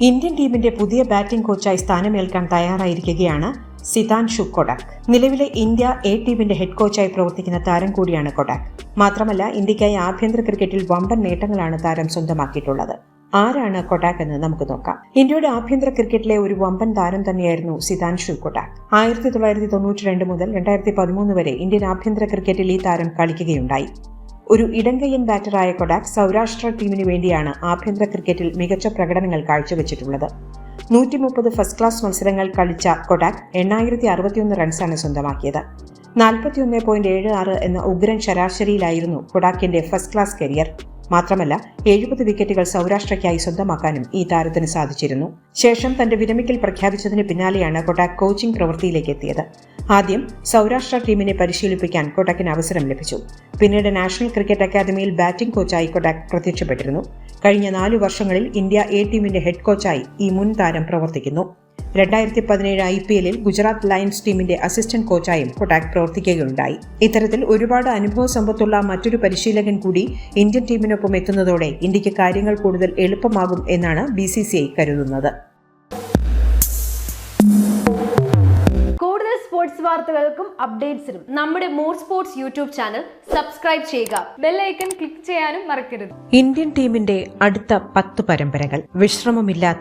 Indian ടീമിന്റെ പുതിയ batting കോച്ചായി സ്ഥാനമേൽക്കാൻ തയ്യാറായിരിക്കുകയാണ് സിതാൻഷു കൊഡാക് നിലവിലെ ഇന്ത്യ എ ടീമിന്റെ ഹെഡ് കോച്ചായി പ്രവർത്തിക്കുന്ന താരം കൂടിയാണ് കൊഡാക് മാത്രമല്ല ഇന്ത്യയ്ക്കായി ആഭ്യന്തര ക്രിക്കറ്റിൽ വമ്പൻ നേട്ടങ്ങളാണ് താരം സ്വന്തമാക്കിയിട്ടുള്ളത്. ആരാണ് കൊട്ടാക് എന്ന് നമുക്ക് നോക്കാം. ഇന്ത്യയുടെ ആഭ്യന്തര ക്രിക്കറ്റിലെ ഒരു വമ്പൻ താരം തന്നെയായിരുന്നു സിതാൻഷു കൊട്ടാക് ആയിരത്തി തൊള്ളായിരത്തി തൊണ്ണൂറ്റി രണ്ട് മുതൽ രണ്ടായിരത്തി പതിമൂന്ന് വരെ ഇന്ത്യൻ ആഭ്യന്തര ക്രിക്കറ്റിൽ ഈ താരം കളിക്കുകയുണ്ടായി. ഒരു ഇടങ്കയ്യൻ ബാറ്ററായ കൊഡാക് സൗരാഷ്ട്ര ടീമിനു വേണ്ടിയാണ് ആഭ്യന്തര ക്രിക്കറ്റിൽ മികച്ച പ്രകടനങ്ങൾ കാഴ്ചവെച്ചിട്ടുള്ളത്. നൂറ്റി മുപ്പത് ഫസ്റ്റ് ക്ലാസ് മത്സരങ്ങൾ കളിച്ച കൊഡാക് എണ്ണായിരത്തി അറുപത്തിയൊന്ന് റൺസാണ് സ്വന്തമാക്കിയത്. നാൽപ്പത്തിയൊന്ന് പോയിന്റ് ഏഴ് ആറ് എന്ന ഉഗ്രൻ ശരാശരിയിലായിരുന്നു കൊഡാക്കിന്റെ ഫസ്റ്റ് ക്ലാസ് കരിയർ. മാത്രമല്ല എഴുപത് വിക്കറ്റുകൾ സൗരാഷ്ട്രയ്ക്കായി സ്വന്തമാക്കാനും ഈ താരത്തിന് സാധിച്ചിരുന്നു. ശേഷം തന്റെ വിരമിക്കൽ പ്രഖ്യാപിച്ചതിന് പിന്നാലെയാണ് കൊട്ടാക് കോച്ചിംഗ് പ്രവൃത്തിയിലേക്ക് എത്തിയത്. ആദ്യം സൗരാഷ്ട്ര ടീമിനെ പരിശീലിപ്പിക്കാൻ കൊട്ടാക്കിന് അവസരം ലഭിച്ചു. പിന്നീട് നാഷണൽ ക്രിക്കറ്റ് അക്കാദമിയിൽ ബാറ്റിംഗ് കോച്ചായി കൊട്ടാക് പ്രത്യക്ഷപ്പെട്ടിരുന്നു. കഴിഞ്ഞ നാലു വർഷങ്ങളിൽ ഇന്ത്യ എ ടീമിന്റെ ഹെഡ് കോച്ചായി ഈ മുൻ താരം പ്രവർത്തിക്കുന്നു. രണ്ടായിരത്തി പതിനേഴ് ഐ പി എല്ലിൽ ഗുജറാത്ത് ലയൺസ് ടീമിന്റെ അസിസ്റ്റന്റ് കോച്ചായും കൊട്ടാക് പ്രവർത്തിക്കുകയുണ്ടായി. ഇത്തരത്തിൽ ഒരുപാട് അനുഭവ സമ്പത്തുള്ള മറ്റൊരു പരിശീലകൻ കൂടി ഇന്ത്യൻ ടീമിനൊപ്പം എത്തുന്നതോടെ ഇന്ത്യയ്ക്ക് കാര്യങ്ങൾ കൂടുതൽ എളുപ്പമാകും എന്നാണ് ബി കരുതുന്നത്. കൂടുതൽ സ്പോർട്സ് വാർത്തകൾക്കും അപ്ഡേറ്റ്സിനും നമ്മുടെ more sports YouTube channel subscribe ചെയ്യുക. ബെല്ലൈക്കൺ ക്ലിക്ക് ചെയ്യാനും മറക്കരുത്. ഇന്ത്യൻ ടീമിന്റെ അടുത്ത പത്ത് പരമ്പരകൾ വിശ്രമമില്ലാത്ത